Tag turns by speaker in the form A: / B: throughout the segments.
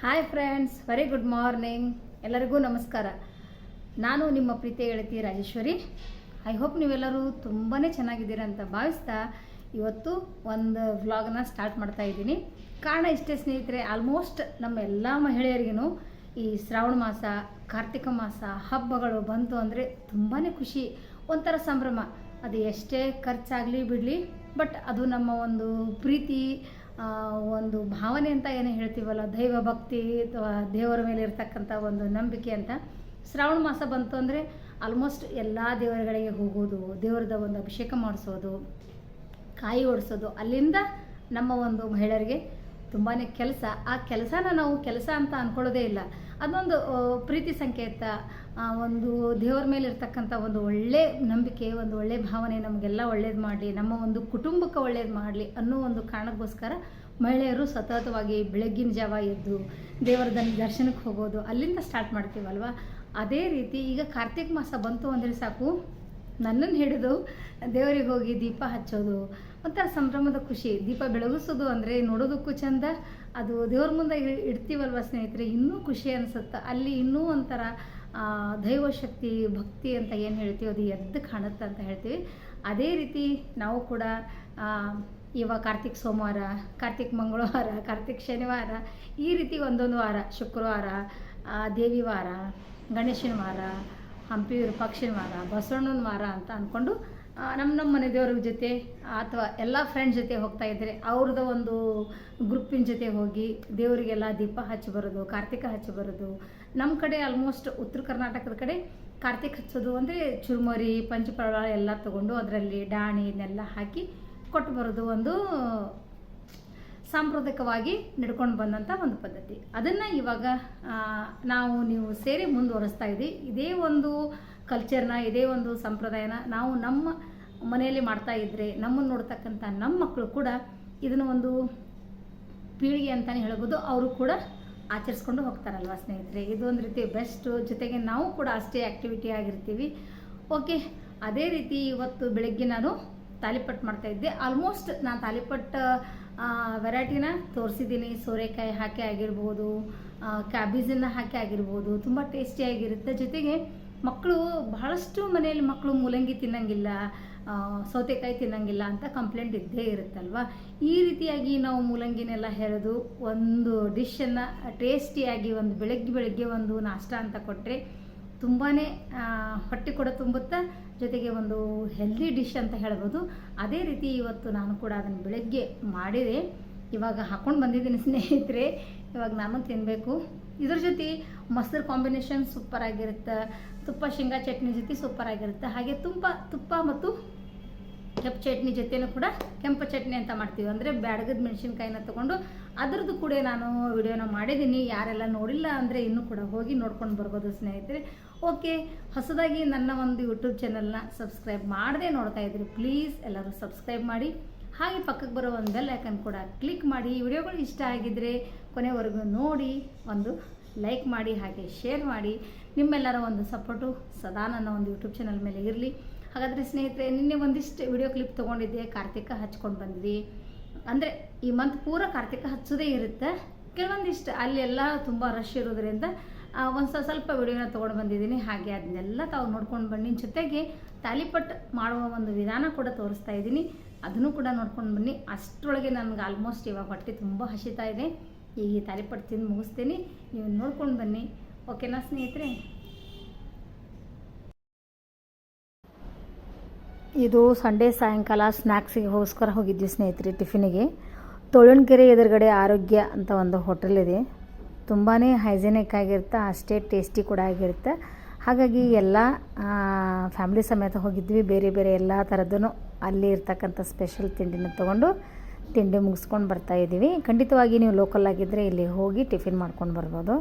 A: Hi friends very good morning ಎಲ್ಲರಿಗೂ ನಮಸ್ಕಾರ. ನಾನು ನಿಮ್ಮ ಪ್ರೀತಿ ಗೆಳತಿ ರಾಜೇಶ್ವರಿ. ಐ ಹೋಪ್ ನೀವೆಲ್ಲರೂ ತುಂಬಾ ಚೆನ್ನಾಗಿದ್ದೀರಾ ಅಂತ ಭಾವಿಸ್ತಾ ಇವತ್ತು ಒಂದು ವ್ಲಾಗ್ನ ಸ್ಟಾರ್ಟ್ ಮಾಡ್ತಾ ಇದ್ದೀನಿ. ಕಾರಣ ಇಷ್ಟೇ ಸ್ನೇಹಿತರೆ ಆಲ್ಮೋಸ್ಟ್ ನಮ್ಮ ಎಲ್ಲ ಮಹಿಳೆಯರಿಗೂ ಈ ಶ್ರಾವಣ ಮಾಸ, ಕಾರ್ತಿಕ ಮಾಸ ಹಬ್ಬಗಳು ಬಂತು ಅಂದರೆ ತುಂಬಾ ಖುಷಿ, ಒಂಥರ ಸಂಭ್ರಮ. ಅದು ಎಷ್ಟೇ ಖರ್ಚಾಗಲಿ ಬಿಡಲಿ ಬಟ್ ಅದು ನಮ್ಮ ಒಂದು ಪ್ರೀತಿ ಒಂದು ಭಾವನೆ ಅಂತ ಏನು ಹೇಳ್ತೀವಲ್ಲ, ದೈವ ಭಕ್ತಿ ಅಥವಾ ದೇವರ ಮೇಲೆ ಇರ್ತಕ್ಕಂಥ ಒಂದು ನಂಬಿಕೆ ಅಂತ ಶ್ರಾವಣ ಮಾಸ ಬಂತು ಅಂದರೆ ಆಲ್ಮೋಸ್ಟ್ ಎಲ್ಲ ದೇವರುಗಳಿಗೆ ಹೋಗೋದು, ದೇವರದ ಒಂದು ಅಭಿಷೇಕ ಮಾಡಿಸೋದು, ಕಾಯಿ ಓಡಿಸೋದು ಅಲ್ಲಿಂದ ನಮ್ಮ ಒಂದು ಮಹಿಳೆಯರಿಗೆ ತುಂಬಾ ಕೆಲಸ. ಆ ಕೆಲಸನ ನಾವು ಕೆಲಸ ಅಂತ ಅಂದ್ಕೊಳ್ಳೋದೇ ಇಲ್ಲ. ಅದೊಂದು ಪ್ರೀತಿ ಸಂಕೇತ ಒಂದು ದೇವರ ಮೇಲೆ ಇರ್ತಕ್ಕಂಥ ಒಂದು ಒಳ್ಳೆ ನಂಬಿಕೆ ಒಂದು ಒಳ್ಳೆ ಭಾವನೆ ನಮಗೆಲ್ಲ ಒಳ್ಳೇದು ಮಾಡಲಿ ನಮ್ಮ ಒಂದು ಕುಟುಂಬಕ್ಕೆ ಒಳ್ಳೇದು ಮಾಡಲಿ ಅನ್ನೋ ಒಂದು ಕಾರಣಕ್ಕೋಸ್ಕರ ಮಹಿಳೆಯರು ಸತತವಾಗಿ ಬೆಳಗ್ಗಿನ ಜಾವ ಎದ್ದು ದೇವರ ದರ್ಶನಕ್ಕೆ ಹೋಗೋದು ಅಲ್ಲಿಂದ ಸ್ಟಾರ್ಟ್ ಮಾಡ್ತೀವಲ್ವ? ಅದೇ ರೀತಿ ಈಗ ಕಾರ್ತಿಕ ಮಾಸ ಬಂತು ಅಂದರೆ ಸಾಕು ನನ್ನನ್ನು ಹಿಡಿದು ದೇವರಿಗೆ ಹೋಗಿ ದೀಪ ಹಚ್ಚೋದು ಒಂಥರ ಸಂಭ್ರಮದ ಖುಷಿ. ದೀಪ ಬೆಳಗಿಸೋದು ಅಂದರೆ ನೋಡೋದಕ್ಕೂ ಚಂದ ಅದು ದೇವ್ರ ಮುಂದೆ ಇಡ್ತೀವಲ್ವ ಸ್ನೇಹಿತರೆ? ಇನ್ನೂ ಖುಷಿ ಅನಿಸುತ್ತೆ? ಅಲ್ಲಿ ಇನ್ನೂ ಒಂಥರ ಆ, ದೈವಶಕ್ತಿ, ಭಕ್ತಿ ಅಂತ ಏನು ಹೇಳ್ತೀವಿ ಅದು ಎದ್ದು ಕಾಣುತ್ತೆ ಅಂತ ಹೇಳ್ತೀವಿ. ಅದೇ ರೀತಿ ನಾವು ಕೂಡ ಇವ ಇವಾಗ ಕಾರ್ತಿಕ್ ಸೋಮವಾರ, ಕಾರ್ತಿಕ್ ಮಂಗಳವಾರ, ಕಾರ್ತಿಕ್ ಶನಿವಾರ, ಈ ರೀತಿ ಒಂದೊಂದು ವಾರ, ಶುಕ್ರವಾರ ದೇವಿ ವಾರ, ಗಣೇಶನ ವಾರ, ಹಂಪಿ ವಿರೂಪಾಕ್ಷನ ವಾರ, ಬಸವಣ್ಣನ ವಾರ ಅಂತ ಅಂದ್ಕೊಂಡು ನಮ್ಮ ನಮ್ಮ ಮನೆ ದೇವ್ರ ಜೊತೆ ಅಥವಾ ಎಲ್ಲ ಫ್ರೆಂಡ್ ಜೊತೆ ಹೋಗ್ತಾ ಇದ್ರೆ ಅವ್ರದ್ದು ಒಂದು ಗ್ರೂಪಿನ ಜೊತೆ ಹೋಗಿ ದೇವರಿಗೆಲ್ಲ ದೀಪ ಹಚ್ಚಿ ಬರೋದು, ಕಾರ್ತಿಕ ಹಚ್ಚಿ ಬರೋದು. ನಮ್ಮ ಕಡೆ ಆಲ್ಮೋಸ್ಟ್ ಉತ್ತರ ಕರ್ನಾಟಕದ ಕಡೆ ಕಾರ್ತಿಕ ಹಚ್ಚೋದು ಅಂದರೆ ಚುರುಮರಿ ಪಂಚಪ್ರಳ ಎಲ್ಲ ತಗೊಂಡು ಅದರಲ್ಲಿ ಡಾಣಿ ಇದನ್ನೆಲ್ಲ ಹಾಕಿ ಕೊಟ್ಟು ಬರೋದು ಒಂದು ಸಾಂಪ್ರದಾಯಿಕವಾಗಿ ನಡ್ಕೊಂಡು ಬಂದಂಥ ಒಂದು ಪದ್ಧತಿ. ಅದನ್ನು ಇವಾಗ ನಾವು ನೀವು ಸೇರಿ ಮುಂದುವರಿಸ್ತಾ ಇದ್ದೀವಿ ಇದೇ ಒಂದು ಕಲ್ಚರ್ನ ಇದೇ ಒಂದು ಸಂಪ್ರದಾಯನ ನಾವು ನಮ್ಮ ಮನೆಯಲ್ಲಿ ಮಾಡ್ತಾ ಇದ್ದರೆ ನಮ್ಮನ್ನು ನೋಡ್ತಕ್ಕಂಥ ನಮ್ಮ ಮಕ್ಕಳು ಕೂಡ ಇದನ್ನು ಒಂದು ಪೀಳಿಗೆ ಅಂತಲೇ ಹೇಳ್ಬೋದು. ಅವರು ಕೂಡ ಆಚರಿಸ್ಕೊಂಡು ಹೋಗ್ತಾರಲ್ವ ಸ್ನೇಹಿತರೆ? ಇದು ಒಂದು ರೀತಿ ಬೆಸ್ಟು ಜೊತೆಗೆ ನಾವು ಕೂಡ ಅಷ್ಟೇ ಆ್ಯಕ್ಟಿವಿಟಿ ಆಗಿರ್ತೀವಿ. ಓಕೆ ಅದೇ ರೀತಿ ಇವತ್ತು ಬೆಳಗ್ಗೆ ನಾನು ತಾಲಿಪಟ್ಟು ಮಾಡ್ತಾ ಇದ್ದೆ. ಆಲ್ಮೋಸ್ಟ್ ನಾನು ತಾಲಿಪಟ್ಟು ವೆರೈಟಿನ ತೋರಿಸಿದ್ದೀನಿ. ಸೋರೆಕಾಯಿ ಹಾಕಿ ಆಗಿರ್ಬೋದು ಕ್ಯಾಬೇಜನ್ನು ಹಾಕಿ ಆಗಿರ್ಬೋದು. ತುಂಬ ಟೇಸ್ಟಿಯಾಗಿರುತ್ತೆ ಜೊತೆಗೆ ಮಕ್ಕಳು ಬಹಳಷ್ಟು ಮನೆಯಲ್ಲಿ ಮಕ್ಕಳು ಮೂಲಂಗಿ ತಿನ್ನಂಗಿಲ್ಲ ಸೌತೆಕಾಯಿ ತಿನ್ನಂಗಿಲ್ಲ ಅಂತ ಕಂಪ್ಲೇಂಟ್ ಇದ್ದೇ ಇರುತ್ತಲ್ವ? ಈ ರೀತಿಯಾಗಿ ನಾವು ಮೂಲಂಗಿನೆಲ್ಲ ಹೆರೆದು ಒಂದು ಡಿಶನ್ನು ಟೇಸ್ಟಿಯಾಗಿ ಒಂದು ಬೆಳಗ್ಗೆ ಬೆಳಗ್ಗೆ ಒಂದು ನಾಷ್ಟ ಅಂತ ಕೊಟ್ಟರೆ ತುಂಬಾ ಹೊಟ್ಟೆ ಕೂಡ ತುಂಬುತ್ತಾ ಜೊತೆಗೆ ಒಂದು ಹೆಲ್ದಿ ಡಿಶ್ ಅಂತ ಹೇಳ್ಬೋದು. ಅದೇ ರೀತಿ ಇವತ್ತು ನಾನು ಕೂಡ ಅದನ್ನು ಬೆಳಗ್ಗೆ ಮಾಡಿದೆ. ಇವಾಗ ಹಾಕ್ಕೊಂಡು ಬಂದಿದ್ದೀನಿ ಸ್ನೇಹಿತರೆ. ಇವಾಗ ನಾನು ತಿನ್ನಬೇಕು ಇದ್ರ ಜೊತೆ ಮೊಸರು ಕಾಂಬಿನೇಷನ್ ಸೂಪರ್ ಆಗಿರುತ್ತೆ. ತುಪ್ಪ, ಶೇಂಗಾ ಚಟ್ನಿ ಜೊತೆ ಸೂಪರ್ ಆಗಿರುತ್ತೆ. ಹಾಗೆ ತುಂಬ ತುಪ್ಪ ಮತ್ತು ಕೆಂಪು ಚಟ್ನಿ ಜೊತೆನೂ ಕೂಡ ಕೆಂಪು ಚಟ್ನಿ ಅಂತ ಮಾಡ್ತೀವಿ. ಅಂದರೆ ಬ್ಯಾಡಗದ ಮೆಣಸಿನ್ಕಾಯಿನ ತೊಗೊಂಡು ಅದರದ್ದು ಕೂಡ ನಾನು ವಿಡಿಯೋನ ಮಾಡಿದ್ದೀನಿ. ಯಾರೆಲ್ಲ ನೋಡಿಲ್ಲ ಅಂದರೆ ಇನ್ನೂ ಕೂಡ ಹೋಗಿ ನೋಡ್ಕೊಂಡು ಬರ್ಬೋದು ಸ್ನೇಹಿತರೆ. ಓಕೆ ಹೊಸದಾಗಿ ನನ್ನ ಒಂದು ಯೂಟ್ಯೂಬ್ ಚಾನಲ್ನ ಸಬ್ಸ್ಕ್ರೈಬ್ ಮಾಡದೆ ನೋಡ್ತಾ ಇದ್ರಿ. ಪ್ಲೀಸ್ ಎಲ್ಲರೂ ಸಬ್ಸ್ಕ್ರೈಬ್ ಮಾಡಿ. ಹಾಗೆ ಪಕ್ಕಕ್ಕೆ ಬರೋ ಒಂದು ಬೆಲ್ ಐಕನ್ ಕೂಡ ಕ್ಲಿಕ್ ಮಾಡಿ. ವಿಡಿಯೋಗಳು ಇಷ್ಟ ಆಗಿದ್ದರೆ ಕೊನೆವರೆಗೂ ನೋಡಿ, ಒಂದು ಲೈಕ್ ಮಾಡಿ, ಹಾಗೆ ಶೇರ್ ಮಾಡಿ. ನಿಮ್ಮೆಲ್ಲರ ಒಂದು ಸಪೋರ್ಟು ಸದಾ ನನ್ನ ಒಂದು ಯೂಟ್ಯೂಬ್ ಚಾನಲ್ ಮೇಲೆ ಇರಲಿ. ಹಾಗಾದರೆ ಸ್ನೇಹಿತರೆ, ನಿನ್ನೆ ಒಂದಿಷ್ಟು ವಿಡಿಯೋ ಕ್ಲಿಪ್ ತೊಗೊಂಡಿದ್ದೆ, ಕಾರ್ತಿಕ ಹಚ್ಕೊಂಡು ಬಂದ್ವಿ. ಅಂದರೆ ಈ ಮಂತ್ ಪೂರ ಕಾರ್ತಿಕ ಹಚ್ಚೋದೇ ಇರುತ್ತೆ. ಕೆಲವೊಂದಿಷ್ಟು ಅಲ್ಲಿ ಎಲ್ಲ ತುಂಬ ರಶ್ ಇರೋದ್ರಿಂದ ಒಂದು ಸ್ವಲ್ಪ ವಿಡಿಯೋನ ತೊಗೊಂಡು ಬಂದಿದ್ದೀನಿ. ಹಾಗೆ ಅದನ್ನೆಲ್ಲ ತಾವು ನೋಡ್ಕೊಂಡು ಬನ್ನಿ. ಜೊತೆಗೆ ತಾಲಿಪಟ್ ಮಾಡುವ ಒಂದು ವಿಧಾನ ಕೂಡ ತೋರಿಸ್ತಾ ಇದ್ದೀನಿ. ಅದನ್ನು ಕೂಡ ನೋಡ್ಕೊಂಡು ಬನ್ನಿ. ಅಷ್ಟರೊಳಗೆ ನನಗೆ ಆಲ್ಮೋಸ್ಟ್ ಇವಾಗ ಹೊಟ್ಟೆ ತುಂಬ ಹಸಿತಾ ಇದೆ. ಈಗ ತಾಲಿಪಟ್ಟು ತಿಂದು ಮುಗಿಸ್ತೀನಿ. ನೀವು ನೋಡ್ಕೊಂಡು ಬನ್ನಿ. ಓಕೆನಾ ಸ್ನೇಹಿತರೆ. ಇದು ಸಂಡೇ ಸಾಯಂಕಾಲ ಸ್ನ್ಯಾಕ್ಸಿಗೆ ಹೋಗೋಸ್ಕರ ಹೋಗಿದ್ವಿ ಸ್ನೇಹಿತರೆ ಟಿಫಿನಿಗೆ. ತೊಳಣ್ಕೆರೆ ಎದುರುಗಡೆ ಆರೋಗ್ಯ ಅಂತ ಒಂದು ಹೋಟೆಲ್ ಇದೆ. ತುಂಬಾ ಹೈಜಿನಿಕ್ ಆಗಿರುತ್ತೆ, ಅಷ್ಟೇ ಟೇಸ್ಟಿ ಕೂಡ ಆಗಿರುತ್ತೆ. ಹಾಗಾಗಿ ಎಲ್ಲ ಫ್ಯಾಮಿಲಿ ಸಮೇತ ಹೋಗಿದ್ವಿ. ಬೇರೆ ಬೇರೆ ಎಲ್ಲ ಥರದ್ದು ಅಲ್ಲಿ ಇರ್ತಕ್ಕಂಥ ಸ್ಪೆಷಲ್ ತಿಂಡಿನ ತೊಗೊಂಡು ತಿಂಡಿ ಮುಗಿಸ್ಕೊಂಡು ಬರ್ತಾ ಇದ್ದೀವಿ. ಖಂಡಿತವಾಗಿ ನೀವು ಲೋಕಲ್ ಆಗಿದ್ದರೆ ಇಲ್ಲಿ ಹೋಗಿ ಟಿಫಿನ್ ಮಾಡ್ಕೊಂಡು ಬರ್ಬೋದು.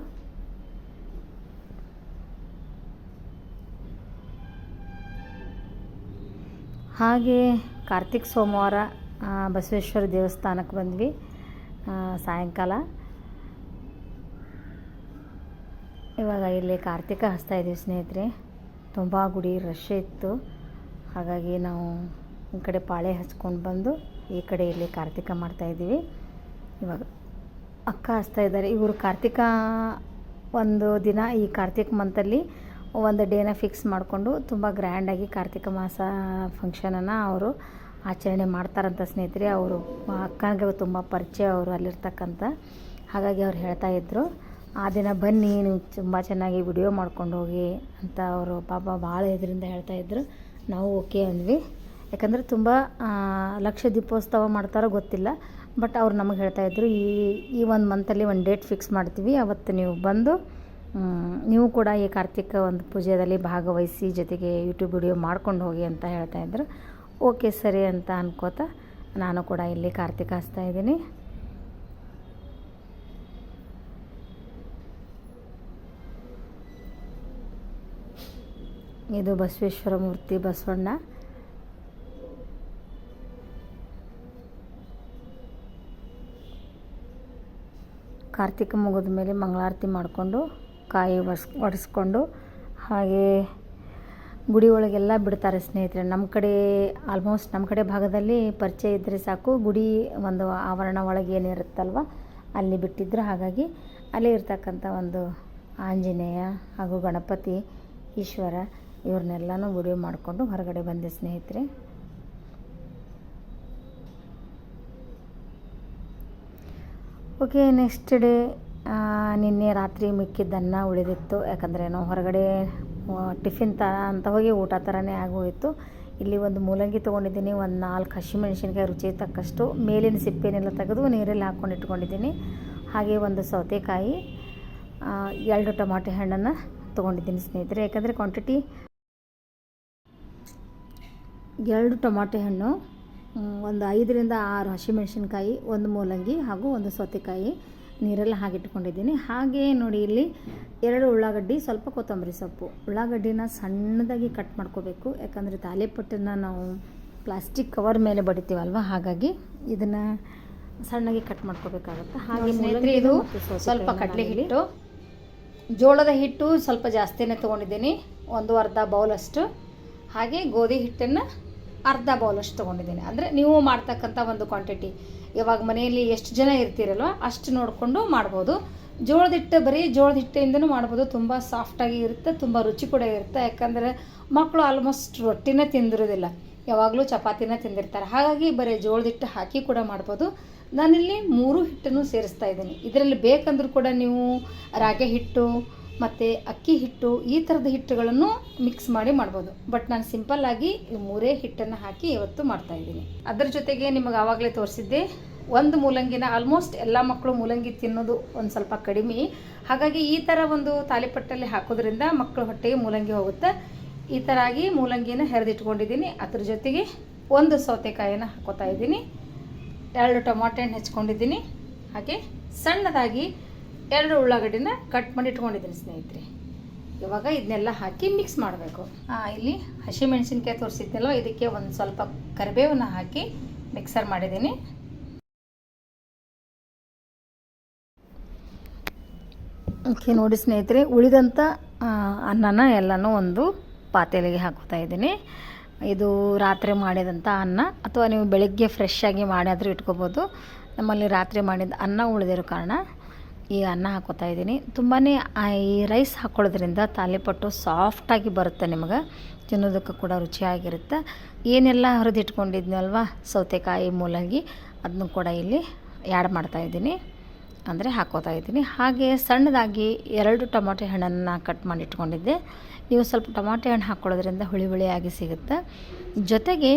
A: ಹಾಗೆ ಕಾರ್ತಿಕ್ ಸೋಮವಾರ ಬಸವೇಶ್ವರ ದೇವಸ್ಥಾನಕ್ಕೆ ಬಂದ್ವಿ ಸಾಯಂಕಾಲ. ಇವಾಗ ಇಲ್ಲಿ ಕಾರ್ತಿಕ ಹಚ್ತಾ ಇದ್ದೀವಿ ಸ್ನೇಹಿತರೆ. ತುಂಬ ಗುಡಿ ರಶ್ ಇತ್ತು. ಹಾಗಾಗಿ ನಾವು ಈ ಕಡೆ ಪಾಳೆ ಹಚ್ಕೊಂಡು ಬಂದು ಈ ಕಡೆ ಇಲ್ಲಿ ಕಾರ್ತಿಕ ಮಾಡ್ತಾಯಿದ್ದೀವಿ ಇವಾಗ ಅಕ್ಕ ಹಚ್ತಾ ಇದ್ದಾರೆ. ಇವರು ಕಾರ್ತಿಕ ಒಂದು ದಿನ ಈ ಕಾರ್ತಿಕ್ ಮಂತಲ್ಲಿ ಒಂದು ಡೇನ ಫಿಕ್ಸ್ ಮಾಡಿಕೊಂಡು ತುಂಬ ಗ್ರ್ಯಾಂಡಾಗಿ ಕಾರ್ತಿಕ ಮಾಸ ಫಂಕ್ಷನನ್ನು ಅವರು ಆಚರಣೆ ಮಾಡ್ತಾರಂತ ಸ್ನೇಹಿತರೆ. ಅವರು ಅಕ್ಕನಿಗೆ ತುಂಬ ಪರಿಚಯ ಅವರು ಅಲ್ಲಿರ್ತಕ್ಕಂಥ. ಹಾಗಾಗಿ ಅವ್ರು ಹೇಳ್ತಾ ಇದ್ದರು ಆ ದಿನ ಬನ್ನಿ, ನೀವು ತುಂಬ ಚೆನ್ನಾಗಿ ವಿಡಿಯೋ ಮಾಡ್ಕೊಂಡು ಹೋಗಿ ಅಂತ ಅವರು ಪಾಪ ಭಾಳ ಇದರಿಂದ ಹೇಳ್ತಾ ಇದ್ದರು ನಾವು ಓಕೆ ಅಂದ್ವಿ. ಯಾಕಂದರೆ ತುಂಬ ಲಕ್ಷ ದೀಪೋತ್ಸವ ಮಾಡ್ತಾರೋ ಗೊತ್ತಿಲ್ಲ. ಬಟ್ ಅವ್ರು ನಮಗೆ ಹೇಳ್ತಾ ಇದ್ದರು ಈ ಈ ಒಂದು ಮಂತಲ್ಲಿ ಒಂದು ಡೇಟ್ ಫಿಕ್ಸ್ ಮಾಡ್ತೀವಿ. ಅವತ್ತು ನೀವು ಬಂದು ನೀವು ಕೂಡ ಈ ಕಾರ್ತಿಕ ಒಂದು ಪೂಜೆಯಲ್ಲಿ ಭಾಗವಹಿಸಿ ಜೊತೆಗೆ ಯೂಟ್ಯೂಬ್ ವಿಡಿಯೋ ಮಾಡ್ಕೊಂಡು ಹೋಗಿ ಅಂತ ಹೇಳ್ತಾ ಇದ್ರು. ಓಕೆ ಸರಿ ಅಂತ ಅನ್ಕೋತ ನಾನು ಕೂಡ ಇಲ್ಲಿ ಕಾರ್ತಿಕ ಹಚ್ತಾ ಇದ್ದೀನಿ. ಇದು ಬಸವೇಶ್ವರ ಮೂರ್ತಿ ಬಸವಣ್ಣ. ಕಾರ್ತಿಕ ಮುಗಿದ ಮೇಲೆ ಮಂಗಳಾರತಿ ಮಾಡಿಕೊಂಡು ಕಾಯಿ ಒಡ್ಸ್ ಒಡಿಸ್ಕೊಂಡು ಹಾಗೆ ಗುಡಿ ಒಳಗೆಲ್ಲ ಬಿಡ್ತಾರೆ ಸ್ನೇಹಿತರೆ. ನಮ್ಮ ಕಡೆ ಆಲ್ಮೋಸ್ಟ್ ನಮ್ಮ ಕಡೆ ಭಾಗದಲ್ಲಿ ಪರಿಚಯ ಇದ್ದರೆ ಸಾಕು. ಗುಡಿ ಒಂದು ಆವರಣ ಒಳಗೆ ಏನಿರುತ್ತಲ್ವ ಅಲ್ಲಿ ಬಿಟ್ಟಿದ್ರು. ಹಾಗಾಗಿ ಅಲ್ಲಿ ಇರ್ತಕ್ಕಂಥ ಒಂದು ಆಂಜನೇಯ ಹಾಗೂ ಗಣಪತಿ ಈಶ್ವರ ಇವ್ರನ್ನೆಲ್ಲನೂ ವಿಡಿಯೋ ಮಾಡಿಕೊಂಡು ಹೊರಗಡೆ ಬಂದೆ ಸ್ನೇಹಿತರೆ. ಓಕೆ ನೆಕ್ಸ್ಟ್ ಡೇ ನಿನ್ನೆ ರಾತ್ರಿ ಮಿಕ್ಕಿದ್ದನ್ನು ಉಳಿದಿತ್ತು. ಯಾಕಂದರೆ ನಾವು ಹೊರಗಡೆ ಟಿಫಿನ್ ತ, ಅಂತ ಹೋಗಿ ಊಟ ಥರನೇ ಆಗೋಯಿತು. ಇಲ್ಲಿ ಒಂದು ಮೂಲಂಗಿ ತೊಗೊಂಡಿದ್ದೀನಿ, ಒಂದು ನಾಲ್ಕು ಹಸಿಮೆಣಸಿನ್ಕಾಯಿ ರುಚಿ ತಕ್ಕಷ್ಟು. ಮೇಲಿನ ಸಿಪ್ಪೆನೆಲ್ಲ ತೆಗೆದು ನೀರಲ್ಲಿ ಹಾಕ್ಕೊಂಡು ಇಟ್ಕೊಂಡಿದ್ದೀನಿ. ಹಾಗೆ ಒಂದು ಸೌತೆಕಾಯಿ ಎರಡು ಟೊಮಾಟೊ ಹಣ್ಣನ್ನು ತೊಗೊಂಡಿದ್ದೀನಿ ಸ್ನೇಹಿತರೆ. ಯಾಕಂದರೆ ಕ್ವಾಂಟಿಟಿ ಎರಡು ಟೊಮಾಟೆ ಹಣ್ಣು ಒಂದು ಐದರಿಂದ ಆರು ಹಸಿಮೆಣಸಿನ್ಕಾಯಿ ಒಂದು ಮೂಲಂಗಿ ಹಾಗೂ ಒಂದು ಸೌತೆಕಾಯಿ. ನೀರೆಲ್ಲ ಹಾಕಿಟ್ಕೊಂಡಿದ್ದೀನಿ ಹಾಗೆ ನೋಡಿ ಇಲ್ಲಿ ಎರಡು ಉಳ್ಳಾಗಡ್ಡಿ ಸ್ವಲ್ಪ ಕೊತ್ತಂಬರಿ ಸೊಪ್ಪು. ಉಳ್ಳಾಗಡ್ಡಿನ ಸಣ್ಣದಾಗಿ ಕಟ್ ಮಾಡ್ಕೋಬೇಕು. ಯಾಕಂದರೆ ತಾಲಿಪಟ್ಟನ್ನು ನಾವು ಪ್ಲಾಸ್ಟಿಕ್ ಕವರ್ ಮೇಲೆ ಬಡಿತೀವಲ್ವ? ಹಾಗಾಗಿ ಇದನ್ನು ಸಣ್ಣಗೆ ಕಟ್ ಮಾಡ್ಕೋಬೇಕಾಗುತ್ತೆ. ಹಾಗೆ
B: ಇದು ಸ್ವಲ್ಪ ಕಡಲೆ ಹಿಟ್ಟು. ಜೋಳದ ಹಿಟ್ಟು ಸ್ವಲ್ಪ ಜಾಸ್ತಿನೇ ತೊಗೊಂಡಿದ್ದೀನಿ. ಒಂದು ಅರ್ಧ ಬೌಲಷ್ಟು. ಹಾಗೆ ಗೋಧಿ ಹಿಟ್ಟನ್ನು ಅರ್ಧ ಬೌಲಷ್ಟು ತೊಗೊಂಡಿದ್ದೀನಿ. ಅಂದರೆ ನೀವು ಮಾಡ್ತಕ್ಕಂಥ ಒಂದು ಕ್ವಾಂಟಿಟಿ ಇವಾಗ ಮನೆಯಲ್ಲಿ ಎಷ್ಟು ಜನ ಇರ್ತೀರಲ್ವ ಅಷ್ಟು ನೋಡಿಕೊಂಡು ಮಾಡ್ಬೋದು. ಜೋಳದ ಹಿಟ್ಟು ಬರೀ ಜೋಳದ ಹಿಟ್ಟಿಂದನೂ ಮಾಡ್ಬೋದು. ತುಂಬ ಸಾಫ್ಟಾಗಿ ಇರುತ್ತೆ, ತುಂಬ ರುಚಿ ಕೂಡ ಇರುತ್ತೆ. ಯಾಕಂದರೆ ಮಕ್ಕಳು ಆಲ್ಮೋಸ್ಟ್ ರೊಟ್ಟಿನೇ ತಿಂದಿರೋದಿಲ್ಲ. ಯಾವಾಗಲೂ ಚಪಾತಿನ ತಿಂದಿರ್ತಾರೆ. ಹಾಗಾಗಿ ಬರೀ ಜೋಳದ ಹಿಟ್ಟು ಹಾಕಿ ಕೂಡ ಮಾಡ್ಬೋದು. ನಾನಿಲ್ಲಿ ಮೂರು ಹಿಟ್ಟನ್ನು ಸೇರಿಸ್ತಾ ಇದ್ದೀನಿ. ಇದರಲ್ಲಿ ಬೇಕಂದ್ರೂ ಕೂಡ ನೀವು ರಾಗಿ ಹಿಟ್ಟು ಮತ್ತು ಅಕ್ಕಿ ಹಿಟ್ಟು ಈ ಥರದ ಹಿಟ್ಟುಗಳನ್ನು ಮಿಕ್ಸ್ ಮಾಡಿ ಮಾಡ್ಬೋದು. ಬಟ್ ನಾನು ಸಿಂಪಲ್ಲಾಗಿ ಈ ಮೂರೇ ಹಿಟ್ಟನ್ನು ಹಾಕಿ ಇವತ್ತು ಮಾಡ್ತಾ ಇದ್ದೀನಿ. ಅದ್ರ ಜೊತೆಗೆ ನಿಮಗೆ ಆವಾಗಲೇ ತೋರಿಸಿದ್ದೆ, ಒಂದು ಮೂಲಂಗಿನ ಆಲ್ಮೋಸ್ಟ್ ಎಲ್ಲ ಮಕ್ಕಳು ಮೂಲಂಗಿ ತಿನ್ನೋದು ಒಂದು ಸ್ವಲ್ಪ ಕಡಿಮೆ. ಹಾಗಾಗಿ ಈ ಥರ ಒಂದು ತಾಲಿಪಟ್ಟಲ್ಲಿ ಹಾಕೋದ್ರಿಂದ ಮಕ್ಕಳ ಹೊಟ್ಟೆಗೆ ಮೂಲಂಗಿ ಹೋಗುತ್ತೆ. ಈ ಥರ ಆಗಿ ಮೂಲಂಗಿನ ಹೆರೆದಿಟ್ಕೊಂಡಿದ್ದೀನಿ. ಅದ್ರ ಜೊತೆಗೆ ಒಂದು ಸೌತೆಕಾಯಿನ ಹಾಕೋತಾ ಇದ್ದೀನಿ. ಎರಡು ಟೊಮಾಟೆ ಹಣ್ಣು ಹೆಚ್ಕೊಂಡಿದ್ದೀನಿ. ಹಾಗೆ ಸಣ್ಣದಾಗಿ ಎರಡು ಉಳ್ಳಾಗಡ್ಡಿನ ಕಟ್ ಮಾಡಿ ಇಟ್ಕೊಂಡಿದ್ದೀನಿ ಸ್ನೇಹಿತರೆ. ಇವಾಗ ಇದನ್ನೆಲ್ಲ ಹಾಕಿ ಮಿಕ್ಸ್ ಮಾಡಬೇಕು. ಇಲ್ಲಿ ಹಸಿಮೆಣಸಿನ್ಕಾಯಿ ತೋರಿಸಿದ್ನಲ್ವ ಇದಕ್ಕೆ ಒಂದು ಸ್ವಲ್ಪ ಕರಿಬೇವನ್ನ ಹಾಕಿ ಮಿಕ್ಸರ್ ಮಾಡಿದ್ದೀನಿ.
A: ಓಕೆ ನೋಡಿ ಸ್ನೇಹಿತರೆ ಉಳಿದಂಥ ಅನ್ನನ ಎಲ್ಲನೂ ಒಂದು ಪಾತ್ರೆಗೆ ಹಾಕೋತಾ ಇದ್ದೀನಿ. ಇದು ರಾತ್ರಿ ಮಾಡಿದಂಥ ಅನ್ನ ಅಥವಾ ನೀವು ಬೆಳಗ್ಗೆ ಫ್ರೆಶ್ ಆಗಿ ಮಾಡಿದ್ರೂ ಇಟ್ಕೋಬೋದು. ನಮ್ಮಲ್ಲಿ ರಾತ್ರಿ ಮಾಡಿದ ಅನ್ನ ಉಳಿದಿರೋ ಕಾರಣ ಈ ಅನ್ನ ಹಾಕೋತಾ ಇದ್ದೀನಿ. ತುಂಬಾ ಈ ರೈಸ್ ಹಾಕೊಳ್ಳೋದ್ರಿಂದ ತಾಲಿಪಟ್ಟು ಸಾಫ್ಟಾಗಿ ಬರುತ್ತೆ ನಿಮಗೆ. ತಿನ್ನೋದಕ್ಕೆ ಕೂಡ ರುಚಿಯಾಗಿರುತ್ತೆ. ಏನೆಲ್ಲ ಹುರಿದಿಟ್ಕೊಂಡಿದ್ನಲ್ವ? ಸೌತೆಕಾಯಿ, ಮೂಲಂಗಿ ಅದನ್ನು ಕೂಡ ಇಲ್ಲಿ ಆ್ಯಡ್ ಮಾಡ್ತಾ ಇದ್ದೀನಿ. ಅಂದರೆ ಹಾಕೋತಾ ಇದ್ದೀನಿ. ಹಾಗೆ ಸಣ್ಣದಾಗಿ ಎರಡು ಟೊಮಾಟೆ ಹಣ್ಣನ್ನು ಕಟ್ ಮಾಡಿ ಇಟ್ಕೊಂಡಿದ್ದೆ ನೀವು ಸ್ವಲ್ಪ ಟೊಮಾಟೆ ಹಣ್ಣು ಹಾಕ್ಕೊಳ್ಳೋದ್ರಿಂದ ಹುಳಿ ಹುಳಿಯಾಗಿ ಸಿಗುತ್ತೆ. ಜೊತೆಗೆ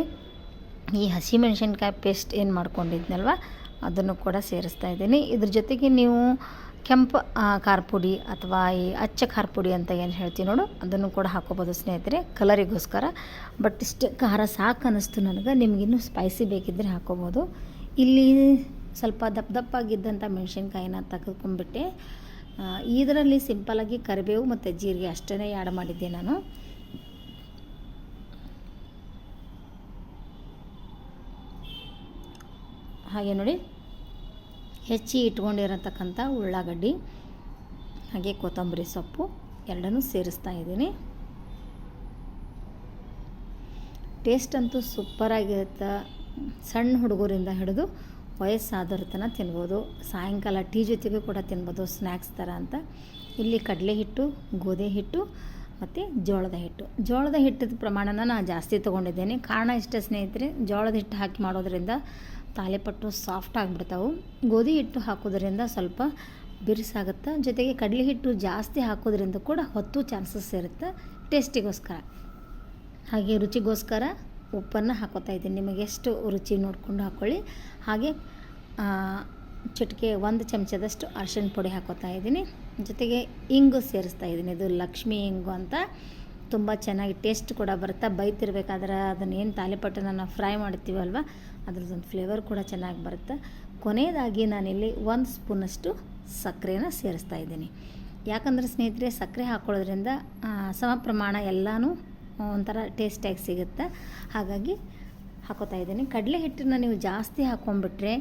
A: ಈ ಹಸಿಮೆಣಸಿನ್ಕಾಯಿ ಪೇಸ್ಟ್ ಏನು ಮಾಡ್ಕೊಂಡಿದ್ನಲ್ವ? ಅದನ್ನು ಕೂಡ ಸೇರಿಸ್ತಾ ಇದ್ದೀನಿ. ಇದ್ರ ಜೊತೆಗೆ ನೀವು ಕೆಂಪು ಖಾರ ಪುಡಿ ಅಥವಾ ಈ ಅಚ್ಚ ಖಾರ ಪುಡಿ ಅಂತ ಏನು ಹೇಳ್ತೀವಿ ನೋಡು, ಅದನ್ನು ಕೂಡ ಹಾಕೋಬೋದು ಸ್ನೇಹಿತರೆ, ಕಲರಿಗೋಸ್ಕರ. ಬಟ್ ಇಷ್ಟು ಖಾರ ಸಾಕು ಅನ್ನಿಸ್ತು ನನಗೆ ನಿಮಗಿನ್ನೂ ಸ್ಪೈಸಿ ಬೇಕಿದ್ದರೆ ಹಾಕೋಬೋದು ಇಲ್ಲಿ ಸ್ವಲ್ಪ ದಪ್ಪ ದಪ್ಪಾಗಿದ್ದಂಥ ಮೆಣಸಿನ್ಕಾಯಿನ ತೆಗೆದುಕೊಂಡ್ಬಿಟ್ಟೆ. ಇದರಲ್ಲಿ ಸಿಂಪಲಾಗಿ ಕರಿಬೇವು ಮತ್ತು ಜೀರಿಗೆ ಅಷ್ಟೇ ಆ್ಯಡ್ ಮಾಡಿದ್ದೆ ನಾನು. ಹಾಗೆ ನೋಡಿ. ಹೆಚ್ಚಿ ಇಟ್ಕೊಂಡಿರತಕ್ಕಂಥ ಉಳ್ಳಾಗಡ್ಡಿ, ಹಾಗೆ ಕೊತ್ತಂಬರಿ ಸೊಪ್ಪು ಎರಡನ್ನೂ ಸೇರಿಸ್ತಾ ಇದ್ದೀನಿ. ಟೇಸ್ಟ್ ಅಂತೂ ಸೂಪರಾಗಿರುತ್ತೆ ಸಣ್ಣ ಹುಡುಗರಿಂದ ಹಿಡಿದು ವಯಸ್ಸಾದವ್ರ ತನಕ ತಿನ್ಬೋದು. ಸಾಯಂಕಾಲ ಟೀ ಜೊತೆಗೂ ಕೂಡ ತಿನ್ಬೋದು ಸ್ನ್ಯಾಕ್ಸ್ ಥರ ಅಂತ. ಇಲ್ಲಿ ಕಡಲೆ ಹಿಟ್ಟು, ಗೋಧಿ ಹಿಟ್ಟು ಮತ್ತು ಜೋಳದ ಹಿಟ್ಟು. ಜೋಳದ ಹಿಟ್ಟದ ಪ್ರಮಾಣನ ನಾನು ಜಾಸ್ತಿ ತೊಗೊಂಡಿದ್ದೇನೆ. ಕಾರಣ ಇಷ್ಟೇ ಸ್ನೇಹಿತರೆ, ಜೋಳದ ಹಿಟ್ಟು ಹಾಕಿ ಮಾಡೋದ್ರಿಂದ ತಾಲಿಪಟ್ಟು ಸಾಫ್ಟ್ ಆಗಿಬಿಡ್ತಾವೆ. ಗೋಧಿ ಹಿಟ್ಟು ಹಾಕೋದ್ರಿಂದ ಸ್ವಲ್ಪ ಬಿರುಸಾಗುತ್ತೆ, ಜೊತೆಗೆ ಕಡಲೆ ಹಿಟ್ಟು ಜಾಸ್ತಿ ಹಾಕೋದ್ರಿಂದ ಕೂಡ ಹೊತ್ತು ಚಾನ್ಸಸ್ ಇರುತ್ತೆ ಟೇಸ್ಟಿಗೋಸ್ಕರ. ಹಾಗೆ ರುಚಿಗೋಸ್ಕರ ಉಪ್ಪನ್ನು ಹಾಕೋತಾ ಇದ್ದೀನಿ. ನಿಮಗೆ ಎಷ್ಟು ರುಚಿ ನೋಡಿಕೊಂಡು ಹಾಕ್ಕೊಳ್ಳಿ ಹಾಗೆ ಚಟ್ಕೆ ಒಂದು ಚಮಚದಷ್ಟು ಅರ್ಶಿನ ಪುಡಿ ಹಾಕೋತಾ ಇದ್ದೀನಿ. ಜೊತೆಗೆ ಇಂಗು ಸೇರಿಸ್ತಾ ಇದ್ದೀನಿ. ಇದು ಲಕ್ಷ್ಮಿ ಇಂಗು ಅಂತ. ತುಂಬ ಚೆನ್ನಾಗಿ ಟೇಸ್ಟ್ ಕೂಡ ಬರುತ್ತೆ? ಬೈತಿರ್ಬೇಕಾದ್ರೆ ಅದನ್ನು ಏನು ತಾಲಿಪಟ್ಟನ್ನು ನಾವು ಫ್ರೈ ಮಾಡ್ತೀವಲ್ವ? ಅದ್ರದ್ದೊಂದು ಫ್ಲೇವರ್ ಕೂಡ ಚೆನ್ನಾಗಿ ಬರುತ್ತೆ? ಕೊನೆಯದಾಗಿ ನಾನಿಲ್ಲಿ ಒಂದು ಸ್ಪೂನಷ್ಟು ಸಕ್ಕರೆನ ಸೇರಿಸ್ತಾ ಇದ್ದೀನಿ. ಯಾಕಂದರೆ ಸ್ನೇಹಿತರೆ ಸಕ್ಕರೆ ಹಾಕ್ಕೊಳ್ಳೋದ್ರಿಂದ ಸಮ ಪ್ರಮಾಣ ಎಲ್ಲನೂ ಒಂಥರ ಟೇಸ್ಟಾಗಿ ಸಿಗುತ್ತೆ? ಹಾಗಾಗಿ ಹಾಕೋತಾ ಇದ್ದೀನಿ. ಕಡಲೆ ಹಿಟ್ಟನ್ನ ನೀವು ಜಾಸ್ತಿ ಹಾಕ್ಕೊಂಡ್ಬಿಟ್ರೆ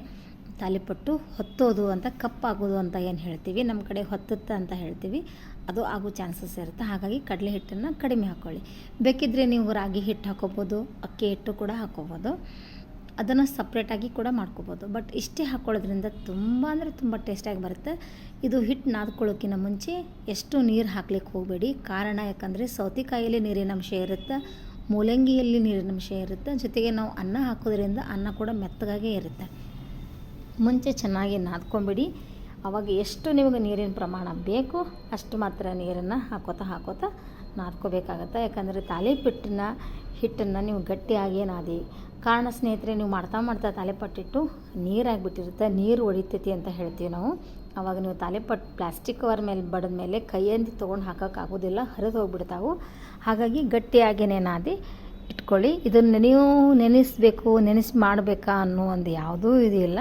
A: ತಾಲಿಪಟ್ಟು ಹೊತ್ತೋದು ಅಂತ, ಕಪ್ಪಾಗೋದು ಅಂತ ಏನು ಹೇಳ್ತೀವಿ? ನಮ್ಮ ಕಡೆ ಹೊತ್ತುತ್ತೆ ಅಂತ ಹೇಳ್ತೀವಿ. ಅದು ಆಗೋ ಚಾನ್ಸಸ್ ಇರುತ್ತೆ. ಹಾಗಾಗಿ ಕಡಲೆ ಹಿಟ್ಟನ್ನು ಕಡಿಮೆ ಹಾಕ್ಕೊಳ್ಳಿ ಬೇಕಿದ್ದರೆ ನೀವು ರಾಗಿ ಹಿಟ್ಟು ಹಾಕೋಬೋದು, ಅಕ್ಕಿ ಹಿಟ್ಟು ಕೂಡ ಹಾಕೋಬೋದು. ಅದನ್ನು ಸಪ್ರೇಟಾಗಿ ಕೂಡ ಮಾಡ್ಕೋಬೋದು. ಬಟ್ ಇಷ್ಟೇ ಹಾಕ್ಕೊಳ್ಳೋದ್ರಿಂದ ತುಂಬ ಅಂದರೆ ತುಂಬ ಟೇಸ್ಟಾಗಿ ಬರುತ್ತೆ. ಇದು ಹಿಟ್ಟು ನಾದ್ಕೊಳ್ಳೋಕ್ಕಿಂತ ಮುಂಚೆ ಎಷ್ಟು ನೀರು ಹಾಕ್ಲಿಕ್ಕೆ ಹೋಗಬೇಡಿ. ಕಾರಣ ಯಾಕಂದರೆ ಸೌತೆಕಾಯಲ್ಲಿ ನೀರಿನ ಅಂಶ ಇರುತ್ತೆ, ಮೂಲಂಗಿಯಲ್ಲಿ ನೀರಿನ ಅಂಶ ಇರುತ್ತೆ. ಜೊತೆಗೆ ನಾವು ಅನ್ನ ಹಾಕೋದ್ರಿಂದ ಅನ್ನ ಕೂಡ ಮೆತ್ತಗಾಗೇ ಇರುತ್ತೆ. ಮುಂಚೆ ಚೆನ್ನಾಗಿ ನಾದ್ಕೊಂಬಿಡಿ. ಅವಾಗ ಎಷ್ಟು ನಿಮಗೆ ನೀರಿನ ಪ್ರಮಾಣ ಬೇಕು, ಅಷ್ಟು ಮಾತ್ರ ನೀರನ್ನು ಹಾಕೋತಾ ಹಾಕೋತಾ ನಾದ್ಕೋಬೇಕಾಗತ್ತೆ. ಯಾಕಂದರೆ ತಾಲಿಪಿಟ್ಟನ್ನ ಹಿಟ್ಟನ್ನು ನೀವು ಗಟ್ಟಿಯಾಗಿ ನಾದಿ. ಕಾರಣ ಸ್ನೇಹಿತರೆ, ನೀವು ಮಾಡ್ತಾ ಮಾಡ್ತಾ ತಾಲಿಪಟ್ಟಿಟ್ಟು ನೀರಾಗಿಬಿಟ್ಟಿರುತ್ತೆ, ನೀರು ಹೊಡಿತೈತಿ ಅಂತ ಹೇಳ್ತೀವಿ ನಾವು. ಅವಾಗ ನೀವು ತಾಲೆಪಟ್ ಪ್ಲಾಸ್ಟಿಕ್ ಕವರ್ ಮೇಲೆ ಬಡದ ಮೇಲೆ ಕೈಯಲ್ಲಿ ತೊಗೊಂಡು ಹಾಕೋಕ್ಕಾಗೋದಿಲ್ಲ, ಹರಿದು ಹೋಗ್ಬಿಡ್ತಾವು. ಹಾಗಾಗಿ ಗಟ್ಟಿಯಾಗಿಯೇ ನಾದಿ, ಇಟ್ಕೊಳ್ಳಿ. ಇದನ್ನು ನೀವು ನೆನೆಸ್ಬೇಕು, ನೆನೆಸಿ ಮಾಡಬೇಕಾ ಅನ್ನೋ ಒಂದು ಯಾವುದೂ ಇದಿಲ್ಲ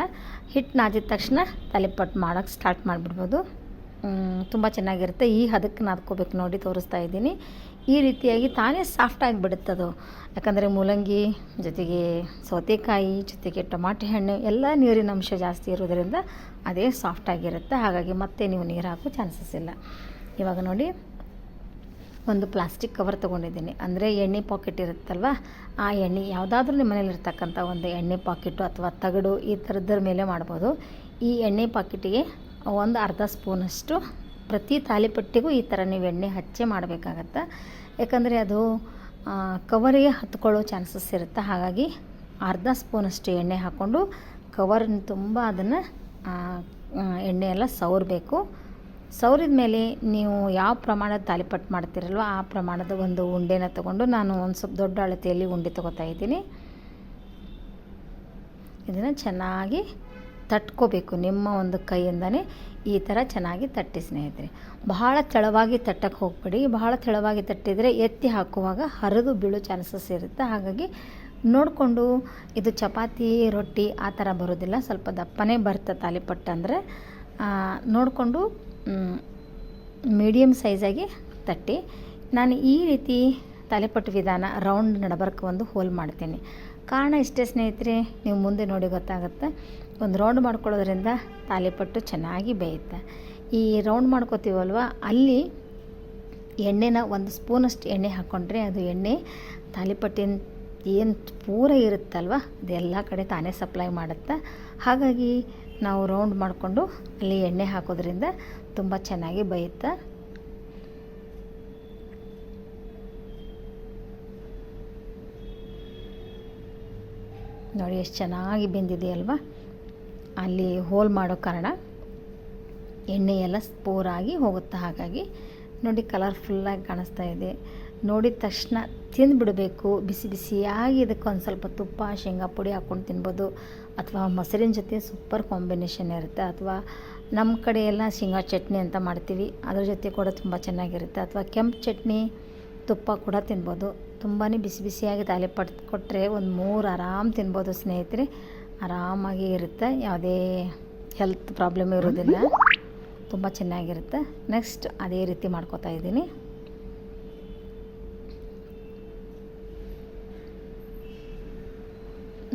A: ಹಿಟ್ಟು ನಾದಿದ ತಕ್ಷಣ ತಾಲಿಪಟ್ಟು ಮಾಡೋಕ್ಕೆ ಸ್ಟಾರ್ಟ್ ಮಾಡಿಬಿಡ್ಬೋದು. ತುಂಬ ಚೆನ್ನಾಗಿರುತ್ತೆ. ಈ ಹದಕ್ಕೆ ನಾದ್ಕೋಬೇಕು ನೋಡಿ ತೋರಿಸ್ತಾ ಇದ್ದೀನಿ. ಈ ರೀತಿಯಾಗಿ ತಾನೇ ಸಾಫ್ಟಾಗಿ ಬಿಡುತ್ತದು. ಯಾಕಂದರೆ ಮೂಲಂಗಿ, ಜೊತೆಗೆ ಸೌತೆಕಾಯಿ, ಜೊತೆಗೆ ಟೊಮಾಟೆ ಹಣ್ಣು, ಎಲ್ಲ ನೀರಿನ ಅಂಶ ಜಾಸ್ತಿ ಇರೋದರಿಂದ ಅದೇ ಸಾಫ್ಟಾಗಿರುತ್ತೆ ಹಾಗಾಗಿ ಮತ್ತೆ ನೀವು ನೀರು ಹಾಕೋ ಚಾನ್ಸಸ್ ಇಲ್ಲ. ಇವಾಗ ನೋಡಿ ಒಂದು ಪ್ಲಾಸ್ಟಿಕ್ ಕವರ್ ತೊಗೊಂಡಿದ್ದೀನಿ. ಅಂದರೆ ಎಣ್ಣೆ ಪಾಕೆಟ್ ಇರುತ್ತಲ್ವ? ಆ ಎಣ್ಣೆ ಯಾವುದಾದ್ರೂ ನಿಮ್ಮ ಮನೇಲಿ ಇರ್ತಕ್ಕಂಥ ಒಂದು ಎಣ್ಣೆ ಪಾಕೆಟು ಅಥವಾ ತಗಡು ಈ ಥರದ್ರ ಮೇಲೆ ಮಾಡ್ಬೋದು. ಈ ಎಣ್ಣೆ ಪಾಕೆಟಿಗೆ ಒಂದು ಅರ್ಧ ಸ್ಪೂನಷ್ಟು ಪ್ರತಿ ತಾಲಿಪಟ್ಟಿಗೂ ಈ ಥರ ನೀವು ಎಣ್ಣೆ ಹಚ್ಚೆ ಮಾಡಬೇಕಾಗತ್ತೆ. ಯಾಕಂದರೆ ಅದು ಕವರಿಗೆ ಹತ್ಕೊಳ್ಳೋ ಚಾನ್ಸಸ್ ಇರುತ್ತೆ. ಹಾಗಾಗಿ ಅರ್ಧ ಸ್ಪೂನಷ್ಟು ಎಣ್ಣೆ ಹಾಕ್ಕೊಂಡು ಕವರ್ನ ತುಂಬ ಅದನ್ನು ಎಣ್ಣೆ ಎಲ್ಲ ಸವರಬೇಕು. ಸೌರಿದ ಮೇಲೆ ನೀವು ಯಾವ ಪ್ರಮಾಣದ ತಾಲಿಪಟ್ಟು ಮಾಡ್ತಿರಲ್ವ ಆ ಪ್ರಮಾಣದ ಒಂದು ಉಂಡೆನ ತಗೊಂಡು ನಾನು ಒಂದು ಸ್ವಲ್ಪ ದೊಡ್ಡ ಅಳತೆಯಲ್ಲಿ ಉಂಡೆ ತಗೋತಾ ಇದ್ದೀನಿ. ಇದನ್ನು ಚೆನ್ನಾಗಿ ತಟ್ಕೋಬೇಕು ನಿಮ್ಮ ಒಂದು ಕೈಯಿಂದನೇ ಈ ಥರ ಚೆನ್ನಾಗಿ ತಟ್ಟಿ ಸ್ನೇಹಿತರೆ. ಬಹಳ ತೆಳವಾಗಿ ತಟ್ಟಕ್ಕೆ ಹೋಗ್ಬೇಡಿ. ಬಹಳ ತೆಳವಾಗಿ ತಟ್ಟಿದರೆ ಎತ್ತಿ ಹಾಕುವಾಗ ಹರಿದು ಬೀಳೋ ಚಾನ್ಸಸ್ ಇರುತ್ತೆ. ಹಾಗಾಗಿ ನೋಡಿಕೊಂಡು ಇದು ಚಪಾತಿ, ರೊಟ್ಟಿ ಆ ಥರ ಬರೋದಿಲ್ಲ. ಸ್ವಲ್ಪ ದಪ್ಪನೇ ಬರುತ್ತೆ ತಾಲಿಪಟ್ಟು ಅಂದರೆ. ನೋಡಿಕೊಂಡು ಮೀಡಿಯಮ್ ಸೈಜಾಗಿ ತಟ್ಟಿ. ನಾನು ಈ ರೀತಿ ತಲೆಪಟ್ಟು ವಿಧಾನ ರೌಂಡ್ ನಡಬರ್ಕ ಒಂದು ಹೋಲ್ ಮಾಡ್ತೀನಿ. ಕಾರಣ ಇಷ್ಟೇ ಸ್ನೇಹಿತರೆ, ನೀವು ಮುಂದೆ ನೋಡಿ ಗೊತ್ತಾಗುತ್ತೆ. ಒಂದು ರೌಂಡ್ ಮಾಡ್ಕೊಳ್ಳೋದ್ರಿಂದ ತಾಲಿಪಟ್ಟು ಚೆನ್ನಾಗಿ ಬೇಯುತ್ತೆ. ಈ ರೌಂಡ್ ಮಾಡ್ಕೋತೀವಲ್ವ? ಅಲ್ಲಿ ಎಣ್ಣೆನ ಒಂದು ಸ್ಪೂನಷ್ಟು ಎಣ್ಣೆ ಹಾಕ್ಕೊಂಡ್ರೆ ಅದು ಎಣ್ಣೆ ತಾಲಿಪಟ್ಟಿನ ಏನು ಪೂರ ಇರುತ್ತಲ್ವ? ಅದೆಲ್ಲ ಕಡೆ ತಾನೇ ಸಪ್ಲೈ ಮಾಡುತ್ತೆ. ಹಾಗಾಗಿ ನಾವು ರೌಂಡ್ ಮಾಡಿಕೊಂಡು ಅಲ್ಲಿ ಎಣ್ಣೆ ಹಾಕೋದ್ರಿಂದ ತುಂಬ ಚೆನ್ನಾಗಿ ಬೈಯುತ್ತೆ. ನೋಡಿ, ಎಷ್ಟು ಚೆನ್ನಾಗಿ ಬೆಂದಿದೆ ಅಲ್ವಾ ಅಲ್ಲಿ ಹೋಲ್ ಮಾಡೋ ಕಾರಣ ಎಣ್ಣೆ ಎಲ್ಲ ಸ್ಪೋರಾಗಿ ಹೋಗುತ್ತೆ. ಹಾಗಾಗಿ ನೋಡಿ ಕಲರ್ಫುಲ್ಲಾಗಿ ಕಾಣಿಸ್ತಾ ಇದೆ. ನೋಡಿದ ತಕ್ಷಣ ತಿಂದುಬಿಡಬೇಕು. ಬಿಸಿ ಬಿಸಿಯಾಗಿ ಇದಕ್ಕೆ ಒಂದು ಸ್ವಲ್ಪ ತುಪ್ಪ, ಶೇಂಗಾ ಪುಡಿ ಹಾಕ್ಕೊಂಡು ತಿನ್ಬೋದು. ಅಥವಾ ಮೊಸರಿನ ಜೊತೆ ಸೂಪರ್ ಕಾಂಬಿನೇಷನ್ ಇರುತ್ತೆ. ಅಥವಾ ನಮ್ಮ ಕಡೆ ಎಲ್ಲ ಶೇಂಗಾ ಚಟ್ನಿ ಅಂತ ಮಾಡ್ತೀವಿ. ಅದ್ರ ಜೊತೆ ಕೂಡ ತುಂಬ ಚೆನ್ನಾಗಿರುತ್ತೆ. ಅಥವಾ ಕೆಂಪು ಚಟ್ನಿ, ತುಪ್ಪ ಕೂಡ ತಿನ್ಬೋದು. ತುಂಬಾ ಬಿಸಿ ಬಿಸಿಯಾಗಿ ಪಟ್ ಕೊಟ್ಟರೆ ಒಂದು ಮೂರು ಆರಾಮ್ ತಿನ್ಬೋದು ಸ್ನೇಹಿತರೆ. ಆರಾಮಾಗಿ ಇರುತ್ತೆ. ಯಾವುದೇ ಹೆಲ್ತ್ ಪ್ರಾಬ್ಲಮ್ ಇರೋದಿಲ್ಲ. ತುಂಬ ಚೆನ್ನಾಗಿರುತ್ತೆ. ನೆಕ್ಸ್ಟ್ ಅದೇ ರೀತಿ ಮಾಡ್ಕೋತಾ ಇದ್ದೀನಿ.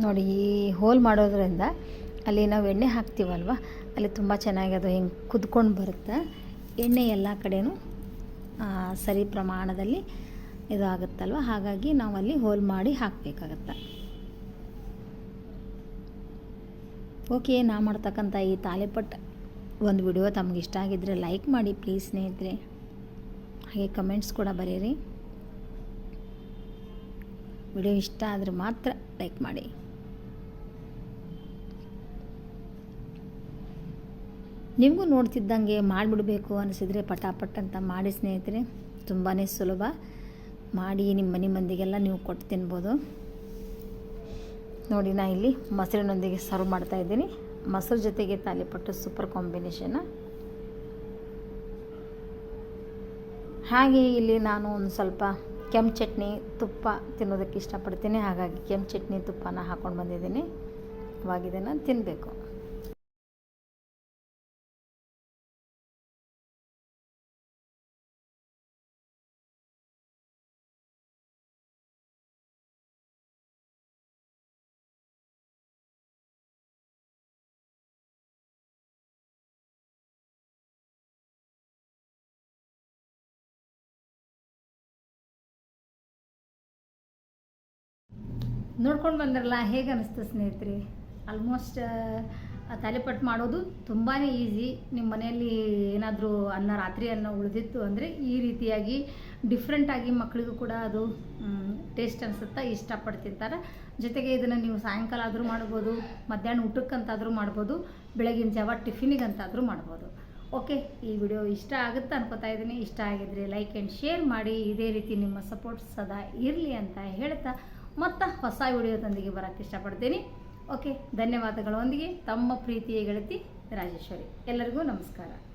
A: ನೋಡಿ, ಈ ಹೋಲ್ ಮಾಡೋದ್ರಿಂದ ಅಲ್ಲಿ ನಾವು ಎಣ್ಣೆ ಹಾಕ್ತೀವಲ್ವ, ಅಲ್ಲಿ ತುಂಬ ಚೆನ್ನಾಗಿ ಅದು ಹಿಂಗೆ ಕುದ್ಕೊಂಡು ಬರುತ್ತೆ. ಎಣ್ಣೆ ಎಲ್ಲ ಕಡೆಯೂ ಸರಿ ಪ್ರಮಾಣದಲ್ಲಿ ಇದು ಆಗುತ್ತಲ್ವ ಹಾಗಾಗಿ ನಾವು ಅಲ್ಲಿ ಹೋಲ್ ಮಾಡಿ ಹಾಕಬೇಕಾಗತ್ತೆ.
B: ಓಕೆ ನಾ ಮಾಡ್ತಕ್ಕಂಥ ಈ ತಾಲಿಪಟ್ಟು ಒಂದು ವಿಡಿಯೋ ತಮಗೆ ಇಷ್ಟ ಆಗಿದ್ದರೆ ಲೈಕ್ ಮಾಡಿ, ಪ್ಲೀಸ್ ಸ್ನೇಹಿತರೆ. ಹಾಗೆ ಕಮೆಂಟ್ಸ್ ಕೂಡ ಬರೀರಿ. ವಿಡಿಯೋ ಇಷ್ಟ ಆದರೆ ಮಾತ್ರ ಲೈಕ್ ಮಾಡಿ. ನಿಮಗೂ ನೋಡ್ತಿದ್ದಂಗೆ ಮಾಡಿಬಿಡಬೇಕು ಅನಿಸಿದರೆ ಪಟಾಪಟ್ ಅಂತ ಮಾಡಿ ಸ್ನೇಹಿತರೆ ತುಂಬಾ ಸುಲಭ. ಮಾಡಿ ನಿಮ್ಮ ಮನೆ ಮಂದಿಗೆಲ್ಲ ನೀವು ಕೊಟ್ಟು ತಿನ್ಬೋದು. ನೋಡಿ, ನಾ ಇಲ್ಲಿ ಮೊಸರಿನೊಂದಿಗೆ ಸರ್ವ್ ಮಾಡ್ತಾ ಇದ್ದೀನಿ. ಮೊಸರು ಜೊತೆಗೆ ತಾಲಿಪಟ್ಟು ಸೂಪರ್ ಕಾಂಬಿನೇಷನ್ ಹಾಗೆ ಇಲ್ಲಿ ನಾನು ಒಂದು ಸ್ವಲ್ಪ ಕೆಂಪು ಚಟ್ನಿ, ತುಪ್ಪ ತಿನ್ನೋದಕ್ಕೆ ಇಷ್ಟಪಡ್ತೀನಿ. ಹಾಗಾಗಿ ಕೆಂಪು ಚಟ್ನಿ, ತುಪ್ಪನ ಹಾಕ್ಕೊಂಡು ಬಂದಿದ್ದೀನಿ. ಇವಾಗ ಇದನ್ನು ತಿನ್ನಬೇಕು
A: ನೋಡ್ಕೊಂಡು ಬಂದ್ರಲ್ಲ, ಹೇಗೆ ಅನಿಸ್ತು ಸ್ನೇಹಿತರೆ? ಆಲ್ಮೋಸ್ಟ್ ತಾಲಿಪಟ್ಟು ಮಾಡೋದು ತುಂಬಾ ಈಸಿ ನಿಮ್ಮ ಮನೆಯಲ್ಲಿ ಏನಾದರೂ ಅನ್ನ ರಾತ್ರಿ ಅನ್ನ ಉಳಿದಿತ್ತು ಅಂದರೆ ಈ ರೀತಿಯಾಗಿ ಡಿಫ್ರೆಂಟಾಗಿ ಮಕ್ಕಳಿಗೂ ಕೂಡ ಅದು ಟೇಸ್ಟ್ ಅನಿಸುತ್ತಾ ಇಷ್ಟಪಟ್ಟು ಜೊತೆಗೆ ಇದನ್ನು ನೀವು ಸಾಯಂಕಾಲ ಆದರೂ ಮಾಡ್ಬೋದು, ಮಧ್ಯಾಹ್ನ ಊಟಕ್ಕಂತಾದರೂ ಮಾಡ್ಬೋದು, ಬೆಳಗಿನ ಜಾವ ಟಿಫಿನಿಗಂತಾದರೂ ಮಾಡ್ಬೋದು. ಓಕೆ ಈ ವಿಡಿಯೋ ಇಷ್ಟ ಆಗುತ್ತೆ ಅನ್ಕೋತಾ ಇದ್ದೀನಿ. ಇಷ್ಟ ಆಗಿದ್ರೆ ಲೈಕ್ ಆ್ಯಂಡ್ ಶೇರ್ ಮಾಡಿ. ಇದೇ ರೀತಿ ನಿಮ್ಮ ಸಪೋರ್ಟ್ ಸದಾ ಇರಲಿ ಅಂತ ಹೇಳ್ತಾ ಮತ್ತೆ ಹೊಸ ವಿಡಿಯೋದೊಂದಿಗೆ ಬರೋಕ್ಕೆ ಇಷ್ಟಪಡ್ತೀನಿ. ಓಕೆ ಧನ್ಯವಾದಗಳೊಂದಿಗೆ ತಮ್ಮ ಪ್ರೀತಿಯ ಗೆಳತಿ ರಾಜೇಶ್ವರಿ. ಎಲ್ಲರಿಗೂ ನಮಸ್ಕಾರ.